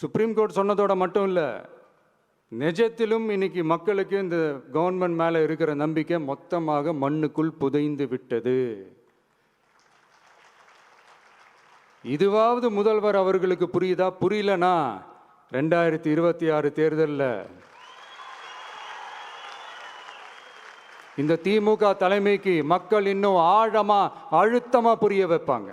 Supreme court சொன்னதோட மட்டும் இல்லை நிஜத்திலும் இன்னைக்கு மக்களுக்கு இந்த கவர்மெண்ட் மேலே இருக்கிற நம்பிக்கை மொத்தமாக மண்ணுக்குள் புதைந்து விட்டது. இதுவாவது முதல்வர் அவர்களுக்கு புரியுதா? புரியலனா? ரெண்டாயிரத்தி இருபத்தி ஆறு தேர்தலில். இந்த திமுக தலைமைக்கு மக்கள் இன்னும் ஆழமாக அழுத்தமாக புரிய வைப்பாங்க.